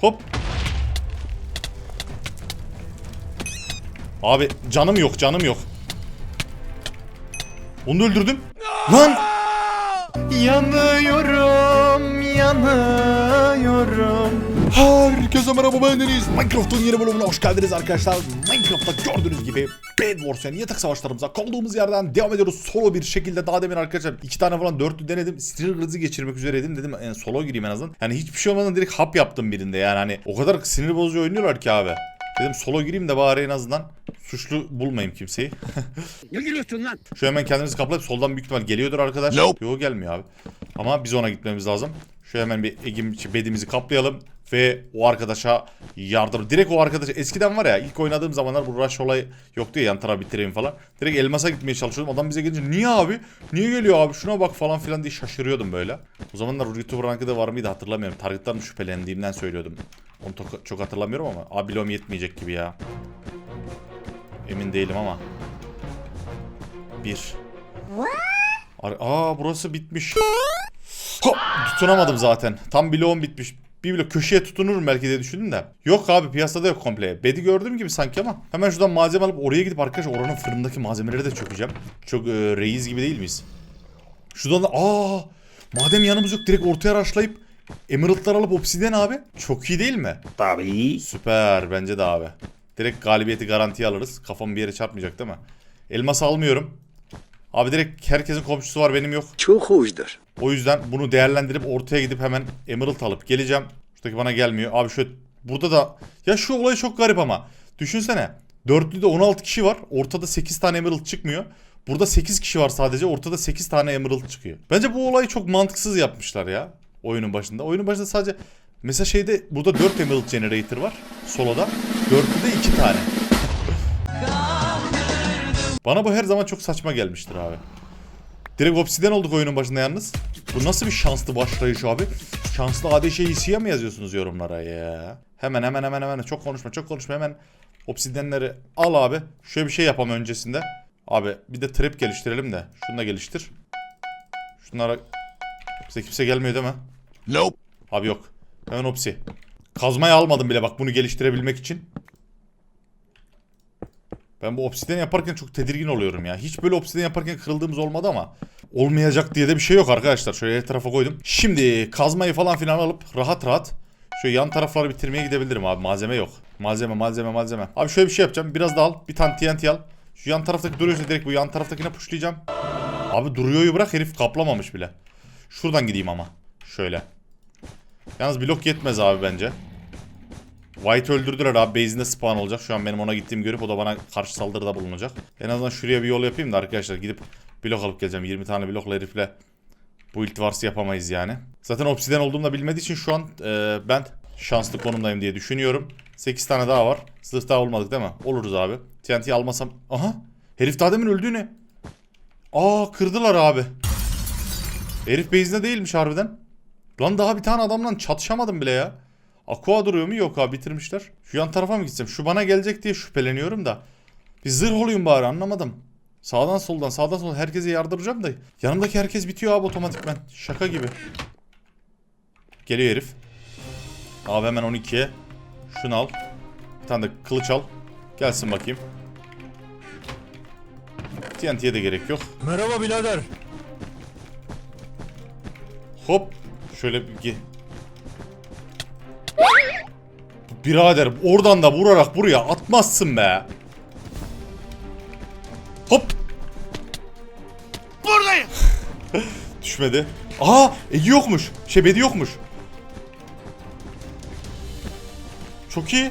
Hop. Abi canım yok canım yok. Onu öldürdüm. Lan! Yanıyorum, yanıyorum. Herkese merhaba ben Deniz. Minecraft'ın yeni bölümüne hoş geldiniz arkadaşlar. Minecraft'ta gördüğünüz gibi Bed Wars yani yatak savaşlarımıza kaldığımız yerden devam ediyoruz. Solo bir şekilde daha demin arkadaşlar iki tane falan dörtlü denedim. Sinir krizi geçirmek üzereydim dedim yani solo gireyim en azından. Yani hiçbir şey olmadan direkt hap yaptım birinde yani hani o kadar sinir bozucu oynuyorlar ki abi. Dedim solo gireyim de bari en azından suçlu bulmayayım kimseyi. Ne gülüyorsun lan? Şu hemen kendinizi kaplayıp soldan büyük ihtimal geliyordur arkadaş. Nope. Yok gelmiyor abi. Ama biz ona gitmemiz lazım. Şu hemen bir egim bedimizi kaplayalım ve o arkadaşa yardım. Direkt o arkadaş eskiden var ya ilk oynadığım zamanlar bu rush olayı yoktu ya yan taraf bitireyim falan. Direkt elmasa gitmeye çalışıyordum. Adam bize gelince niye abi? Niye geliyor abi? Şuna bak falan filan diye şaşırıyordum böyle. O zamanlar YouTuber rankı var mıydı hatırlamıyorum. Target'tan şüphelendiğimden söylüyordum. Onu çok, hatırlamıyorum ama abilom yetmeyecek gibi ya. Emin değilim ama. Bir. Aa burası bitmiş. Hop, tutunamadım zaten. Tam bloğum bitmiş. Bir blok köşeye tutunurum belki diye düşündüm de. Yok abi piyasada yok komple. Bedi gördüğüm gibi sanki ama. Hemen şuradan malzeme alıp oraya gidip arkadaşlar oranın fırındaki malzemeleri de çökeceğim. Çok e, reis gibi değil miyiz? Şuradan da aa madem yanımız yok direkt ortaya raşlayıp Emerald'lar alıp obsidyen abi. Çok iyi değil mi? Tabii. Süper bence de abi. Direkt galibiyeti garantiye alırız. Kafam bir yere çarpmayacak değil mi? Elmas almıyorum. Abi direkt herkesin komşusu var benim yok. Çok hoşdur. O yüzden bunu değerlendirip ortaya gidip hemen Emerald alıp geleceğim. Şuradaki bana gelmiyor. Abi şöyle burada da ya şu olay çok garip ama. Düşünsene. Dörtlüde 16 kişi var. Ortada 8 tane Emerald çıkmıyor. Burada 8 kişi var sadece. Ortada 8 tane Emerald çıkıyor. Bence bu olayı çok mantıksız yapmışlar ya. Oyunun başında. Oyunun başında sadece mesela şeyde burada 4 Emerald Generator var. Solo'da. Dörtlüde 2 tane. Bana bu her zaman çok saçma gelmiştir abi. Direkt obsiden olduk oyunun başında yalnız. Bu nasıl bir şanslı başlayış abi? Şanslı ADŞ EC'ye mi yazıyorsunuz yorumlara ya? Hemen hemen hemen hemen çok konuşma çok konuşma hemen obsidenleri al abi. Şöyle bir şey yapalım öncesinde. Abi bir de trap geliştirelim de. Şunu da geliştir. Şunlara bize kimse gelmiyor değil mi? Nope. Abi yok. Hemen opsi. Kazmayı almadım bile bak bunu geliştirebilmek için. Ben bu obsidyen yaparken çok tedirgin oluyorum ya. Hiç böyle obsidyen yaparken kırıldığımız olmadı ama olmayacak diye de bir şey yok arkadaşlar. Şöyle her tarafa koydum. Şimdi kazmayı falan filan alıp rahat rahat şöyle yan tarafları bitirmeye gidebilirim abi. Malzeme yok. Malzeme malzeme malzeme. Abi şöyle bir şey yapacağım. Biraz daha al. Bir tane TNT al. Şu yan taraftaki duruyorsa direkt bu yan taraftakine pushlayacağım. Abi duruyoryu bırak herif kaplamamış bile. Şuradan gideyim ama. Şöyle. Yalnız blok yetmez abi bence. White öldürdüler abi base'inde spawn olacak. Şu an benim ona gittiğimi görüp o da bana karşı saldırıda bulunacak. En azından şuraya bir yol yapayım da arkadaşlar gidip blok alıp geleceğim. 20 tane blokla herifle bu ilk varsı yapamayız yani. Zaten obsiden olduğumu da bilmediği için şu an e, ben şanslı konumdayım diye düşünüyorum. 8 tane daha var. Zırh daha olmadık değil mi? Oluruz abi. TNT almasam... Aha! Herif daha demin öldü ne? Aa kırdılar abi. Herif base'inde değilmiş harbiden. Lan daha bir tane adamla çatışamadım bile ya. Aqua duruyor mu? Yok abi bitirmişler. Şu yan tarafa mı gitsem? Şu bana gelecek diye şüpheleniyorum da. Bir zırh olayım bari anlamadım. Sağdan soldan sağdan soldan herkese yardıracağım da. Yanımdaki herkes bitiyor abi otomatikman. Şaka gibi. Geliyor herif. Abi hemen 12'ye. Şunu al. Bir tane de kılıç al. Gelsin bakayım. TNT'ye de gerek yok. Merhaba birader. Hop. Şöyle bir... Birader oradan da vurarak buraya atmazsın be. Hop. Buradayım. Düşmedi. Aa Egi yokmuş. Şebedi yokmuş. Çok iyi.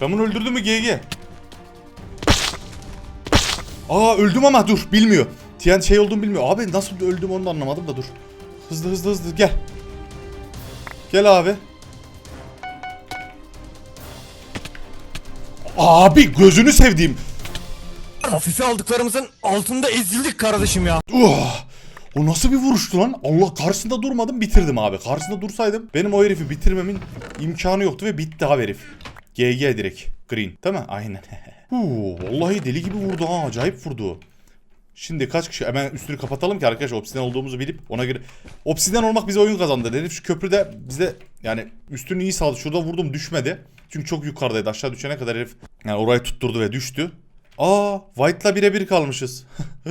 Ben bunu öldürdüm mü GG? Aa öldüm ama dur bilmiyor. TNT şey olduğumu bilmiyor. Abi nasıl öldüm onu da anlamadım da dur. Hızlı hızlı hızlı gel. Gel abi. Abi gözünü sevdiğim. Hafife aldıklarımızın altında ezildik kardeşim ya. Oh, o nasıl bir vuruştu lan? Allah karşısında durmadım bitirdim abi. Karşısında dursaydım benim o herifi bitirmemin imkanı yoktu ve bitti abi herif. GG direkt. Green. Değil mi? Aynen. Huu, vallahi deli gibi vurdu ha. Acayip vurdu. Şimdi kaç kişi hemen üstünü kapatalım ki arkadaşlar obsiden olduğumuzu bilip ona göre obsiden olmak bize oyun kazandı. Herif şu köprüde bize yani üstünü iyi sağladı. Şurada vurdum düşmedi. Çünkü çok yukarıdaydı. Aşağı düşene kadar herif yani orayı tutturdu ve düştü. Aa White'la birebir kalmışız.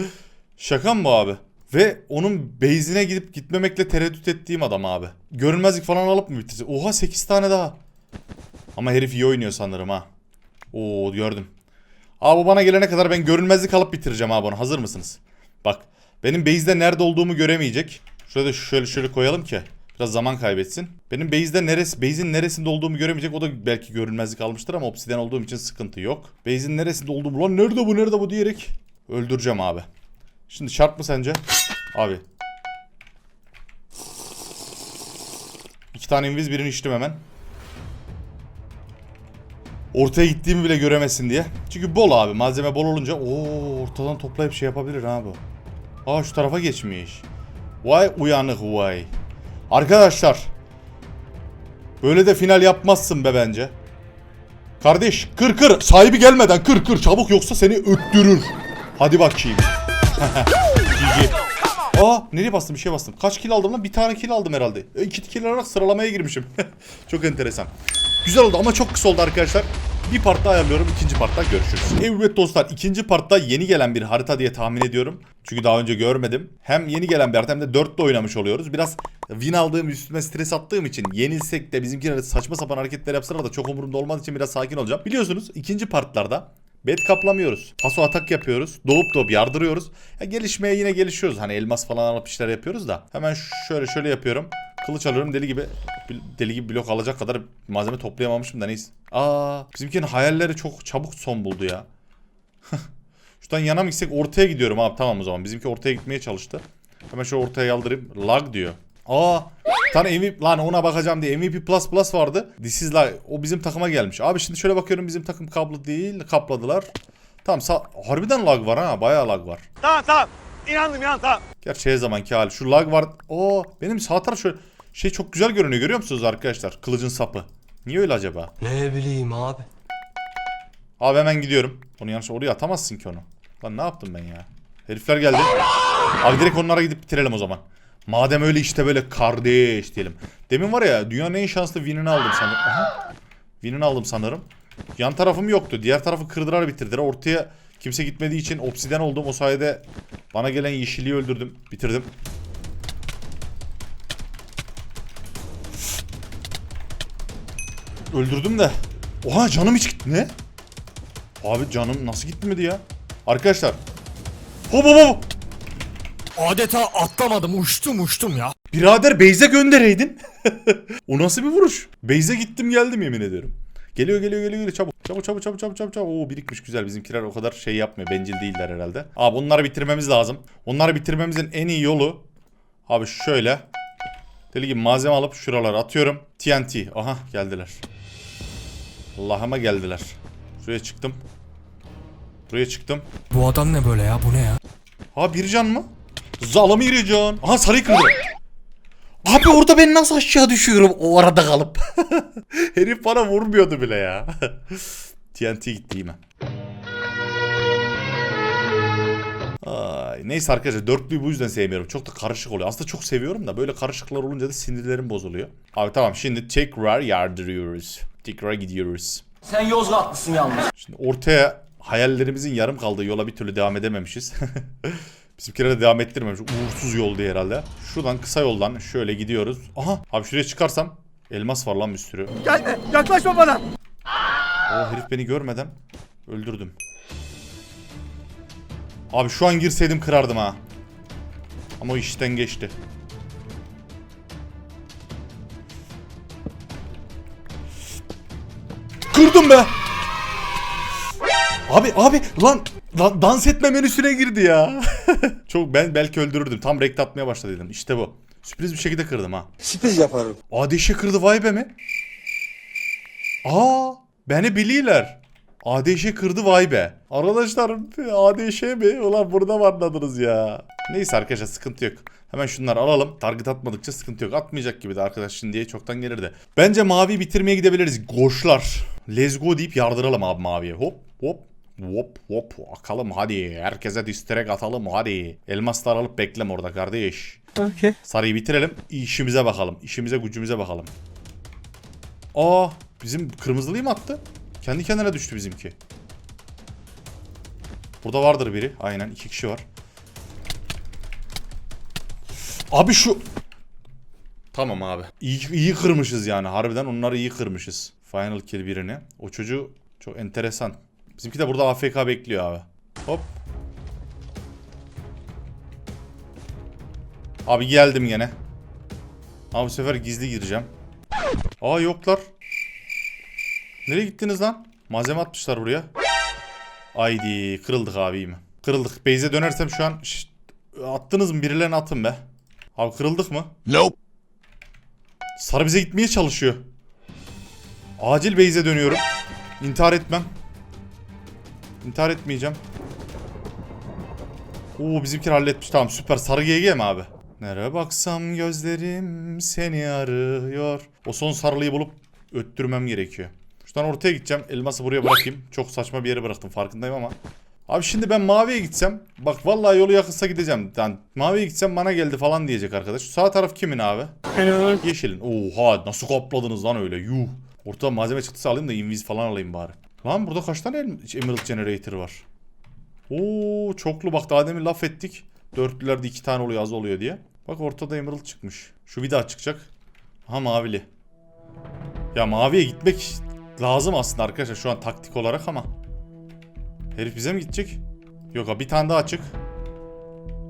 Şaka mı bu abi? Ve onun base'ine gidip gitmemekle tereddüt ettiğim adam abi. Görünmezlik falan alıp mı bitirecek? Oha 8 tane daha. Ama herif iyi oynuyor sanırım ha. Oo gördüm. Abi bu bana gelene kadar ben görünmezlik alıp bitireceğim abi onu. Hazır mısınız? Bak benim base'de nerede olduğumu göremeyecek. Şurada da şöyle şöyle koyalım ki biraz zaman kaybetsin. Benim base'de neresi, base'in neresinde olduğumu göremeyecek. O da belki görünmezlik almıştır ama obsiden olduğum için sıkıntı yok. Base'in neresinde olduğumu lan nerede bu nerede bu diyerek öldüreceğim abi. Şimdi şart mı sence? Abi. İki tane inviz birini içtim hemen. Ortaya gittiğimi bile göremesin diye. Çünkü bol abi. Malzeme bol olunca o ortadan toplayıp şey yapabilir abi. Aa şu tarafa geçmiş. Vay uyanık vay. Arkadaşlar. Böyle de final yapmazsın be bence. Kardeş kır kır. Sahibi gelmeden kır kır. Çabuk yoksa seni öttürür. Hadi bakayım. GG. Aa nereye bastım bir şey bastım. Kaç kill aldım lan? Bir tane kill aldım herhalde. E, iki kill alarak sıralamaya girmişim. çok enteresan. Güzel oldu ama çok kısa oldu arkadaşlar. Bir partta ayarlıyorum. ikinci partta görüşürüz. Evet dostlar ikinci partta yeni gelen bir harita diye tahmin ediyorum. Çünkü daha önce görmedim. Hem yeni gelen bir harita hem de 4'te oynamış oluyoruz. Biraz win aldığım üstüme stres attığım için yenilsek de bizimkiler saçma sapan hareketler yapsalar da çok umurumda olmadığı için biraz sakin olacağım. Biliyorsunuz ikinci partlarda Bet kaplamıyoruz. Paso atak yapıyoruz. Doğup doğup yardırıyoruz. Ya gelişmeye yine gelişiyoruz. Hani elmas falan alıp işler yapıyoruz da. Hemen şöyle şöyle yapıyorum. Kılıç alıyorum deli gibi deli gibi blok alacak kadar malzeme toplayamamışım da neyse. Aa, bizimkinin hayalleri çok çabuk son buldu ya. Şuradan yana mı gitsek ortaya gidiyorum abi tamam o zaman. Bizimki ortaya gitmeye çalıştı. Hemen şöyle ortaya yaldırayım. Lag diyor. Aa tane MVP lan ona bakacağım diye MVP Plus Plus vardı. This is like, o bizim takıma gelmiş. Abi şimdi şöyle bakıyorum bizim takım kablo değil kapladılar. Tamam sa- harbiden lag var ha bayağı lag var. Tamam tamam. İnandım inan tamam. Gerçi her zamanki hali. Şu lag var. Oo benim sağ taraf şöyle şey çok güzel görünüyor görüyor musunuz arkadaşlar? Kılıcın sapı. Niye öyle acaba? Ne bileyim abi. Abi hemen gidiyorum. Onu yanlış oraya atamazsın ki onu. Lan ne yaptım ben ya? Herifler geldi. Abi direkt onlara gidip bitirelim o zaman. Madem öyle işte böyle kardeş diyelim. Demin var ya dünyanın en şanslı winini aldım sanırım. Aha. Winini aldım sanırım. Yan tarafım yoktu. Diğer tarafı kırdılar bitirdiler. Ortaya kimse gitmediği için obsiden oldum. O sayede bana gelen yeşilliği öldürdüm. Bitirdim. Öldürdüm de. Oha canım hiç gitti. Ne? Abi canım nasıl gitmedi ya? Arkadaşlar. Hop hop hop. Adeta atlamadım uçtum uçtum ya. Birader Beyze göndereydin. o nasıl bir vuruş? Beyze gittim geldim yemin ederim. Geliyor geliyor geliyor geliyor çabuk. Çabuk çabuk çabuk çabuk çabuk çabuk. Oo birikmiş güzel bizimkiler o kadar şey yapmıyor. Bencil değiller herhalde. Abi onları bitirmemiz lazım. Onları bitirmemizin en iyi yolu. Abi şöyle. Deli gibi malzeme alıp şuralara atıyorum. TNT. Aha geldiler. Allah'ıma geldiler. Şuraya çıktım. Buraya çıktım. Bu adam ne böyle ya bu ne ya? Ha bir can mı? Zalım bir can. Aha sarıyı kırdı. Abi orada ben nasıl aşağı düşüyorum o arada kalıp. Herif bana vurmuyordu bile ya. TNT gitti yine. Ay, neyse arkadaşlar dörtlüyü bu yüzden sevmiyorum. Çok da karışık oluyor. Aslında çok seviyorum da böyle karışıklar olunca da sinirlerim bozuluyor. Abi tamam şimdi tekrar yardırıyoruz. Tekrar gidiyoruz. Sen Yozgatlısın yalnız. Şimdi ortaya hayallerimizin yarım kaldığı yola bir türlü devam edememişiz. Bizimkiler de devam ettirmemiş. Uğursuz yol diye herhalde. Şuradan kısa yoldan şöyle gidiyoruz. Aha abi şuraya çıkarsam elmas var lan bir sürü. Gelme yaklaşma bana. O herif beni görmeden öldürdüm. Abi şu an girseydim kırardım ha. Ama o işten geçti. Kırdım be. Abi abi lan lan dans etme menüsüne girdi ya. Çok ben belki öldürürdüm. Tam rekt atmaya başladıydım. İşte bu. Sürpriz bir şekilde kırdım ha. Sürpriz yaparım. Adeşe kırdı vay be mi? Aa, beni biliyorlar. Adeşe kırdı vay be. Arkadaşlar Adeşe mi? Ulan burada mı anladınız ya? Neyse arkadaşlar sıkıntı yok. Hemen şunları alalım. Target atmadıkça sıkıntı yok. Atmayacak gibi de arkadaş şimdiye çoktan gelirdi. Bence mavi bitirmeye gidebiliriz. Goşlar. Let's go deyip yardıralım abi maviye. Hop hop Hop hop akalım hadi. Herkese distirek atalım hadi. Elmaslar alıp bekleme orada kardeş. Okey. Sarıyı bitirelim. işimize bakalım. İşimize gücümüze bakalım. Aa bizim kırmızılıyı mı attı? Kendi kendine düştü bizimki. Burada vardır biri. Aynen iki kişi var. Abi şu... Tamam abi. İyi, iyi kırmışız yani. Harbiden onları iyi kırmışız. Final kill birini. O çocuğu çok enteresan. Bizimki de burada AFK bekliyor abi. Hop. Abi geldim gene. Abi bu sefer gizli gireceğim. Aa yoklar. Nereye gittiniz lan? Malzeme atmışlar buraya. Haydi kırıldık abi iyi mi? Kırıldık. Beyze dönersem şu an Şşt, attınız mı birilerini atın be. Abi kırıldık mı? Nope. Sarı bize gitmeye çalışıyor. Acil Beyze dönüyorum. İntihar etmem. İntihar etmeyeceğim. Oo bizimkiler halletmiş. Tamam süper. Sarı GG mi abi? Nereye baksam gözlerim seni arıyor. O son sarılıyı bulup öttürmem gerekiyor. Şuradan ortaya gideceğim. Elması buraya bırakayım. Çok saçma bir yere bıraktım farkındayım ama. Abi şimdi ben maviye gitsem. Bak vallahi yolu yakınsa gideceğim. Yani maviye gitsem bana geldi falan diyecek arkadaş. Şu sağ taraf kimin abi? Yeşilin. Oha nasıl kapladınız lan öyle yuh. Ortada malzeme çıktısı alayım da invis falan alayım bari. Lan burada kaç tane Emerald Generator var? Oo çoklu bak daha demin laf ettik. Dörtlülerde iki tane oluyor az oluyor diye. Bak ortada Emerald çıkmış. Şu bir daha çıkacak. Ha mavili. Ya maviye gitmek lazım aslında arkadaşlar şu an taktik olarak ama. Herif bize mi gidecek? Yok abi bir tane daha açık.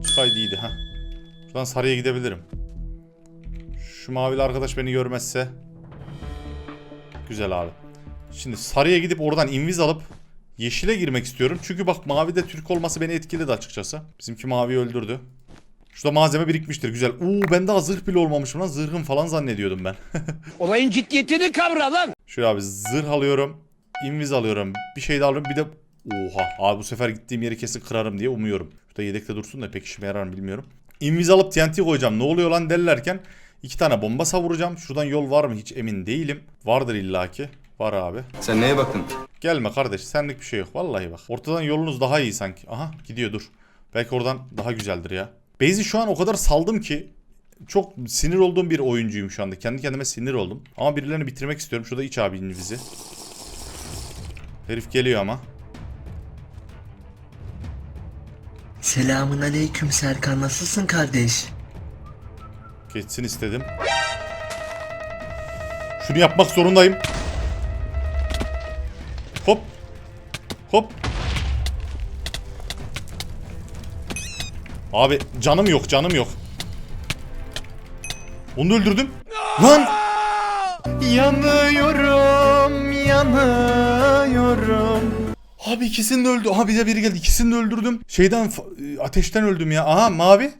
Çıkaydı iyiydi ha. Şuradan sarıya gidebilirim. Şu mavili arkadaş beni görmezse. Güzel abi. Şimdi sarıya gidip oradan inviz alıp yeşile girmek istiyorum. Çünkü bak mavide Türk olması beni etkiledi açıkçası. Bizimki maviyi öldürdü. Şurada malzeme birikmiştir güzel. Oo ben daha zırh bile olmamışım lan. Zırhım falan zannediyordum ben. Olayın ciddiyetini kavra lan. Şöyle abi zırh alıyorum. inviz alıyorum. Bir şey daha alıyorum. Bir de oha abi bu sefer gittiğim yeri kesin kırarım diye umuyorum. Şurada yedekte dursun da pek işime yarar mı bilmiyorum. Inviz alıp TNT koyacağım. Ne oluyor lan derlerken iki tane bomba savuracağım. Şuradan yol var mı hiç emin değilim. Vardır illaki. Var abi. Sen neye baktın? Gelme kardeş senlik bir şey yok. Vallahi bak. Ortadan yolunuz daha iyi sanki. Aha gidiyor dur. Belki oradan daha güzeldir ya. Base'i şu an o kadar saldım ki çok sinir olduğum bir oyuncuyum şu anda. Kendi kendime sinir oldum. Ama birilerini bitirmek istiyorum. Şurada iç abi bizi. Herif geliyor ama. Selamun aleyküm Serkan nasılsın kardeş? Geçsin istedim. Şunu yapmak zorundayım. Hop. Abi canım yok canım yok. Onu öldürdüm. Lan! Yanıyorum, yanıyorum. Abi ikisini de öldü. Aha bize biri geldi. İkisini de öldürdüm. Şeyden fa- ateşten öldüm ya. Aha mavi.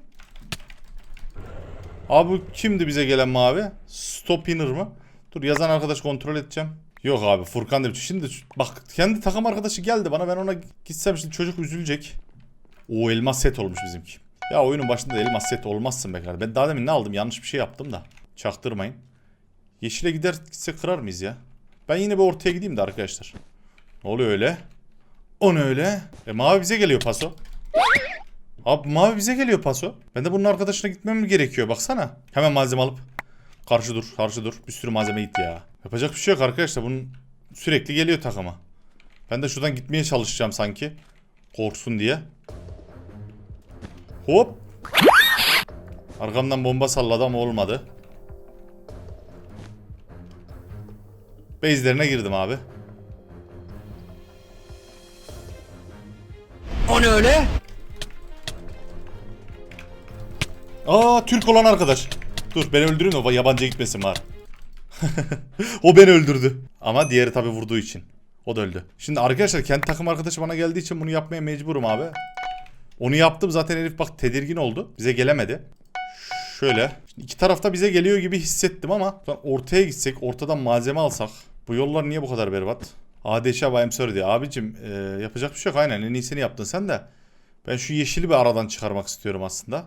Abi bu kimdi bize gelen mavi? Stopiner mı? Dur yazan arkadaş kontrol edeceğim. Yok abi Furkan demiş. Şimdi şu- bak kendi takım arkadaşı geldi bana. Ben ona gitsem şimdi çocuk üzülecek. O elmas set olmuş bizimki. Ya oyunun başında da elmas set olmazsın be kardeşim. Ben daha demin ne aldım? Yanlış bir şey yaptım da. Çaktırmayın. Yeşile gider gitse kırar mıyız ya? Ben yine bir ortaya gideyim de arkadaşlar. Ne oluyor öyle? O ne öyle? E mavi bize geliyor paso. Abi mavi bize geliyor paso. Ben de bunun arkadaşına gitmem mi gerekiyor baksana. Hemen malzeme alıp. Karşı dur karşı dur. Bir sürü malzeme gitti ya. Yapacak bir şey yok arkadaşlar. Bunun sürekli geliyor takıma. Ben de şuradan gitmeye çalışacağım sanki. Korksun diye. Hop. Arkamdan bomba salladı ama olmadı. Base'lerine girdim abi. O ne öyle? Aa Türk olan arkadaş. Dur beni öldürün o yabancıya gitmesin var. o beni öldürdü. Ama diğeri tabi vurduğu için. O da öldü. Şimdi arkadaşlar kendi takım arkadaşı bana geldiği için bunu yapmaya mecburum abi. Onu yaptım zaten herif bak tedirgin oldu. Bize gelemedi. Şöyle. Şimdi iki tarafta bize geliyor gibi hissettim ama ortaya gitsek ortadan malzeme alsak. Bu yollar niye bu kadar berbat? ADŞ bayım diyor. Abicim e, yapacak bir şey yok aynen en iyisini yaptın sen de. Ben şu yeşili bir aradan çıkarmak istiyorum aslında.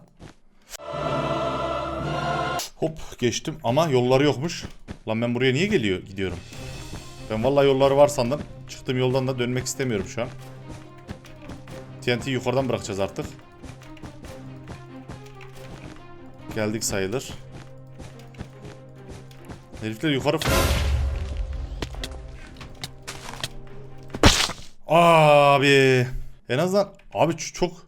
Hop geçtim ama yolları yokmuş. Lan ben buraya niye geliyor gidiyorum? Ben vallahi yolları var sandım. Çıktığım yoldan da dönmek istemiyorum şu an. TNT'yi yukarıdan bırakacağız artık. Geldik sayılır. Herifler yukarı... Abi. En azından... Abi çok...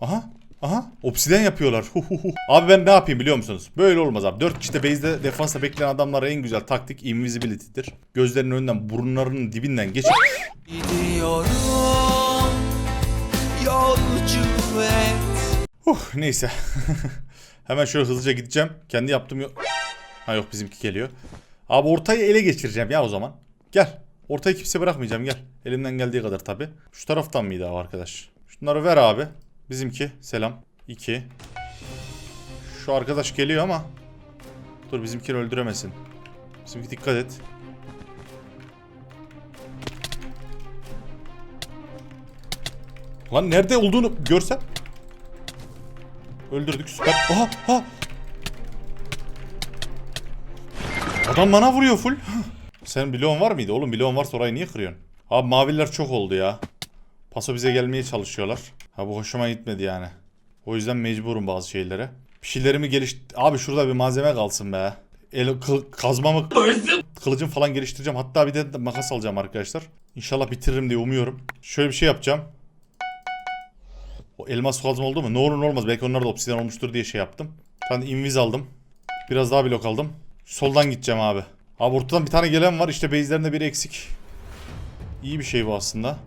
Aha. Aha. Obsiden yapıyorlar. Huhuhu. abi ben ne yapayım biliyor musunuz? Böyle olmaz abi. 4 kişi de base'de defansa bekleyen adamlara en güzel taktik invisibility'dir. Gözlerinin önünden burunlarının dibinden geçip Gidiyorum yolcu et. Huh, neyse. Hemen şöyle hızlıca gideceğim. Kendi yaptığım yok. Ha yok bizimki geliyor. Abi ortayı ele geçireceğim ya o zaman. Gel. Ortayı kimse bırakmayacağım gel. Elimden geldiği kadar tabi. Şu taraftan mıydı abi arkadaş? Şunları ver abi. Bizimki. Selam. 2. Şu arkadaş geliyor ama. Dur bizimkini öldüremesin. Bizimki dikkat et. Lan nerede olduğunu görsem. Öldürdük süper. Aha ha. Adam bana vuruyor full. Senin bloğun var mıydı? Oğlum bloğun varsa orayı niye kırıyorsun? Abi maviler çok oldu ya. Paso bize gelmeye çalışıyorlar. Ha bu hoşuma gitmedi yani. O yüzden mecburum bazı şeylere. Bir şeylerimi geliş... Abi şurada bir malzeme kalsın be. El, kıl, kazmamı... Kılıcım falan geliştireceğim. Hatta bir de makas alacağım arkadaşlar. İnşallah bitiririm diye umuyorum. Şöyle bir şey yapacağım. O elmas kazma oldu mu? Ne olur ne olmaz. Belki onlar da obsidian olmuştur diye şey yaptım. Bir tane invis aldım. Biraz daha blok aldım. Soldan gideceğim abi. Abi ortadan bir tane gelen var. İşte base'lerinde biri eksik. İyi bir şey bu aslında.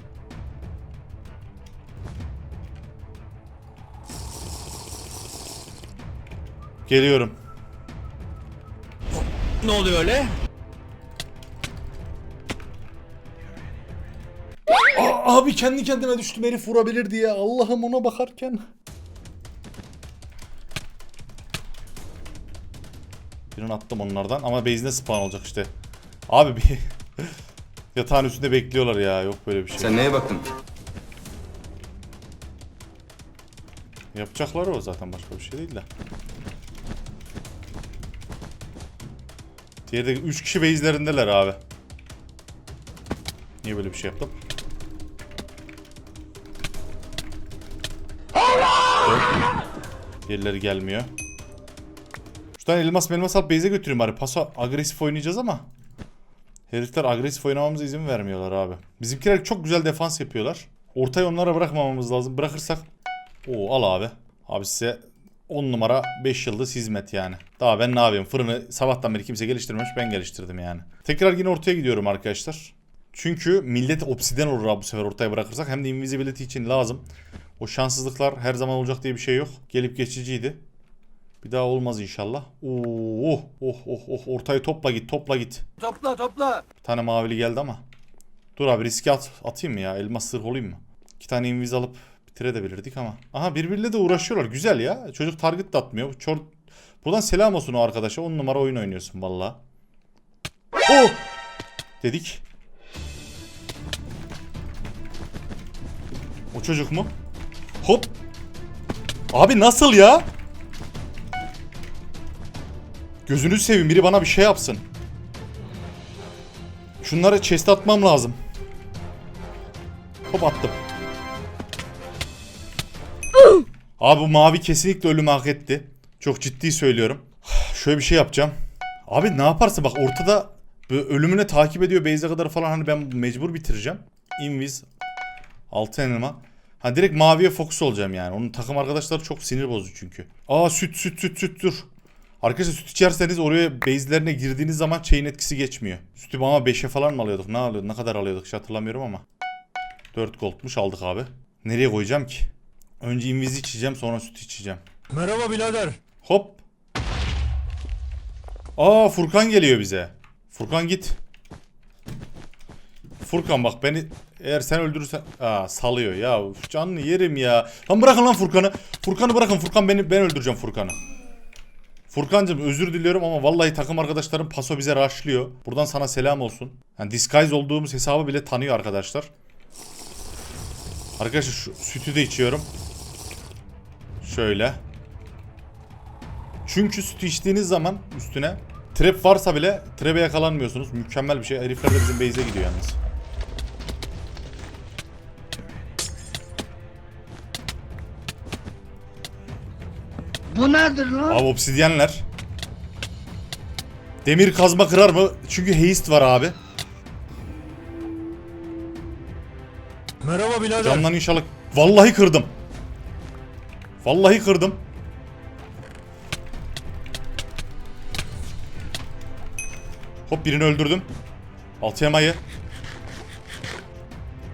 Geliyorum. Ne oluyor öyle? Aa, abi kendi kendime düştüm herif vurabilir diye. Allah'ım ona bakarken. Birini attım onlardan ama base'inde spawn olacak işte. Abi bir yatağın üstünde bekliyorlar ya. Yok böyle bir şey. Sen neye baktın? Yapacakları o zaten başka bir şey değil de. Diğerde 3 kişi base'lerindeler abi. Niye böyle bir şey yaptım? Diğerleri gelmiyor. Şuradan elmas melmas alıp base'e götüreyim bari. Paso agresif oynayacağız ama. Herifler agresif oynamamıza izin vermiyorlar abi. Bizimkiler çok güzel defans yapıyorlar. Ortayı onlara bırakmamamız lazım. Bırakırsak Oo al abi. Abi size 10 numara 5 yıldız hizmet yani. Daha ben ne yapayım? Fırını sabahtan beri kimse geliştirmemiş ben geliştirdim yani. Tekrar yine ortaya gidiyorum arkadaşlar. Çünkü millet obsiden olur abi bu sefer ortaya bırakırsak. Hem de invisibility için lazım. O şanssızlıklar her zaman olacak diye bir şey yok. Gelip geçiciydi. Bir daha olmaz inşallah. Oo, oh oh oh oh ortayı topla git topla git. Topla topla. Bir tane mavili geldi ama. Dur abi riske at, atayım mı ya? Elmas sırf olayım mı? İki tane inviz alıp bitirebilirdik ama. Aha birbiriyle de uğraşıyorlar. Güzel ya. Çocuk target de atmıyor. Çor... Buradan selam olsun o arkadaşa. 10 numara oyun oynuyorsun valla. Oh! Dedik. O çocuk mu? Hop! Abi nasıl ya? Gözünü seveyim biri bana bir şey yapsın. Şunları chest atmam lazım. Hop attım. Abi bu mavi kesinlikle ölümü hak etti. Çok ciddi söylüyorum. Şöyle bir şey yapacağım. Abi ne yaparsa bak ortada ölümüne takip ediyor base'e kadar falan hani ben mecbur bitireceğim. Invis. Altı elma. Ha direkt maviye fokus olacağım yani. Onun takım arkadaşları çok sinir bozucu çünkü. Aa süt süt süt süt dur. Arkadaşlar süt içerseniz oraya base'lerine girdiğiniz zaman chain etkisi geçmiyor. Sütü bana 5'e falan mı alıyorduk? Ne alıyorduk? Ne kadar alıyorduk? Hiç hatırlamıyorum ama. 4 goldmuş aldık abi. Nereye koyacağım ki? Önce inviz içeceğim sonra süt içeceğim. Merhaba birader. Hop. Aa Furkan geliyor bize. Furkan git. Furkan bak beni eğer sen öldürürsen aa salıyor ya Uf, canını yerim ya. Lan bırakın lan Furkan'ı. Furkan'ı bırakın. Furkan beni ben öldüreceğim Furkan'ı. Furkan'cığım özür diliyorum ama vallahi takım arkadaşlarım paso bize rushlıyor. Buradan sana selam olsun. Yani disguise olduğumuz hesabı bile tanıyor arkadaşlar. Arkadaşlar şu sütü de içiyorum. Şöyle. Çünkü süt içtiğiniz zaman üstüne trap varsa bile trap'e yakalanmıyorsunuz. Mükemmel bir şey. Herifler de bizim base'e gidiyor yalnız. Bu nedir lan? Abi obsidyenler. Demir kazma kırar mı? Çünkü haste var abi. Merhaba birader. Camdan inşallah. Vallahi kırdım. Vallahi kırdım. Hop birini öldürdüm. Altı yamayı.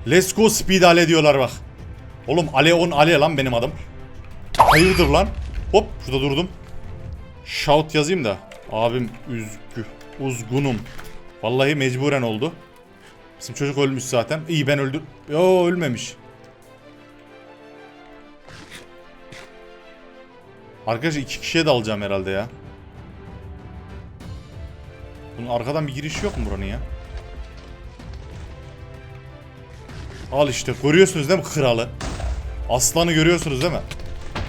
Let's go speed ale diyorlar bak. Oğlum ale on ale lan benim adım. Hayırdır lan? Hop şurada durdum. Shout yazayım da. Abim üzgü. Uzgunum. Vallahi mecburen oldu. Bizim çocuk ölmüş zaten. İyi ben öldür... Yo ölmemiş. Arkadaşlar iki kişiye de alacağım herhalde ya. Bunun arkadan bir giriş yok mu buranın ya? Al işte görüyorsunuz değil mi kralı? Aslanı görüyorsunuz değil mi?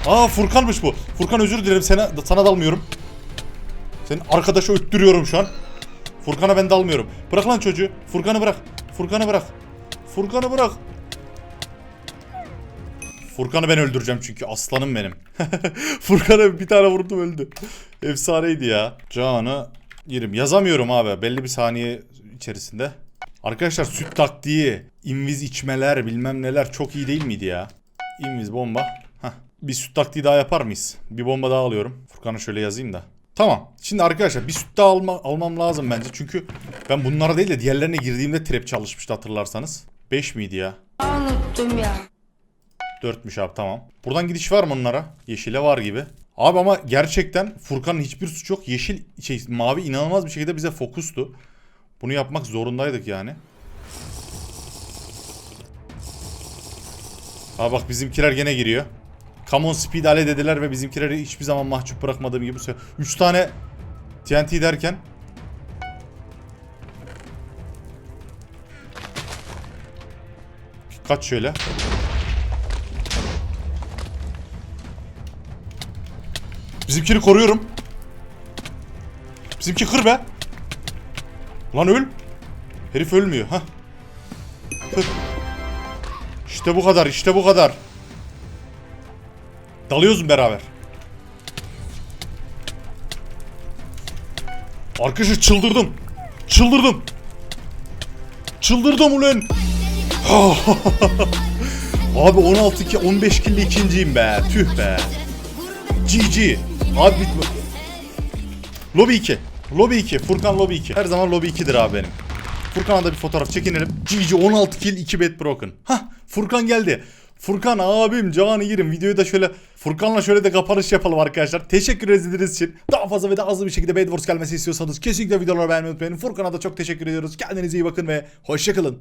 Aa Furkan'mış bu. Furkan özür dilerim sana, sana dalmıyorum. Senin arkadaşı öttürüyorum şu an. Furkan'a ben dalmıyorum. Bırak lan çocuğu. Furkan'ı bırak. Furkan'ı bırak. Furkan'ı bırak. Furkan'ı ben öldüreceğim çünkü aslanım benim. Furkan'a bir tane vurdum öldü. Efsaneydi ya. Canı yerim. Yazamıyorum abi belli bir saniye içerisinde. Arkadaşlar süt taktiği, inviz içmeler bilmem neler çok iyi değil miydi ya? Inviz bomba. Hah. Bir süt taktiği daha yapar mıyız? Bir bomba daha alıyorum. Furkan'ı şöyle yazayım da. Tamam. Şimdi arkadaşlar bir süt daha alma, almam lazım bence. Çünkü ben bunlara değil de diğerlerine girdiğimde trap çalışmıştı hatırlarsanız. 5 miydi ya? Unuttum ya. 4'müş abi tamam. Buradan gidiş var mı onlara? Yeşile var gibi. Abi ama gerçekten Furkan'ın hiçbir suçu yok. Yeşil şey mavi inanılmaz bir şekilde bize fokustu. Bunu yapmak zorundaydık yani. Abi bak bizimkiler gene giriyor. Come on speed ale dediler ve bizimkileri hiçbir zaman mahcup bırakmadığım gibi. 3 tane TNT derken Kaç şöyle. Bizimkini koruyorum. Bizimki kır be. Lan öl. Herif ölmüyor. ha. İşte bu kadar, işte bu kadar. Dalıyoruz mu beraber? Arkadaşlar çıldırdım. Çıldırdım. Çıldırdım ulan. Abi 16 ki 15 killi ikinciyim be. Tüh be. GG. Abi. Lobby 2. Lobby 2. Furkan Lobby 2. Her zaman Lobby 2'dir abi benim. Furkan'a da bir fotoğraf çekinelim. GG 16 kill 2 bet broken. Hah Furkan geldi. Furkan abim canı yerim. Videoyu da şöyle Furkan'la şöyle de kapanış yapalım arkadaşlar. Teşekkür ederiz için. Daha fazla ve daha hızlı bir şekilde Bed Wars gelmesi istiyorsanız kesinlikle videoları beğenmeyi unutmayın. Furkan'a da çok teşekkür ediyoruz. Kendinize iyi bakın ve hoşçakalın.